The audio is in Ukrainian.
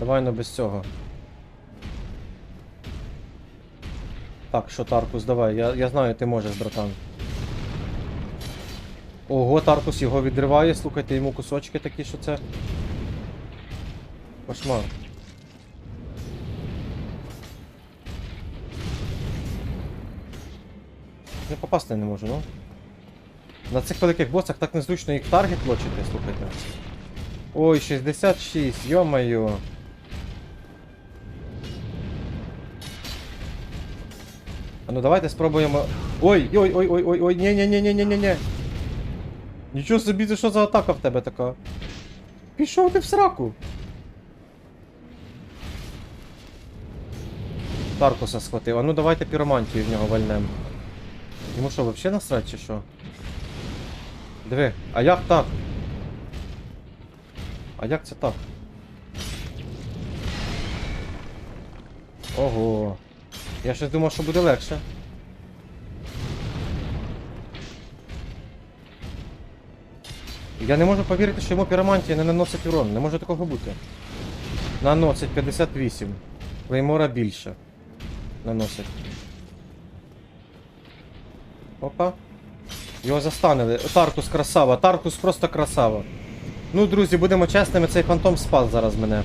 Давай ну без цього. Так, що Таркус, давай, я, я знаю, ти можеш, братан. Ого, Таркус його відриває, слухайте йому кусочки такі, що це. Кошмар. Не попасти не можу, ну. На цих великих босах так незручно їх таргет лочити, слухайте. Ой, 66, йо-моє. А ну давайте спробуємо. Ой, ой, ой, ой, ой, ой, ні, ні, ні, ні, ні, ні, ні. Нічого собі, що за атака в тебе така? Пішов ти в сраку. Таркуса схватив. А ну давайте піромантію в нього вальнем. Йому що, взагалі насрать чи що? Диви, а як так? А як це так? Ого. Я щось думав, що буде легше. Я не можу повірити, що йому піромантія не наносить урон. Не може такого бути. Наносить 58. Клеймора більше. Наносить. Опа. Його застанили. Таркус красава. Таркус просто красава. Ну, друзі, будемо чесними, цей фантом спас зараз мене.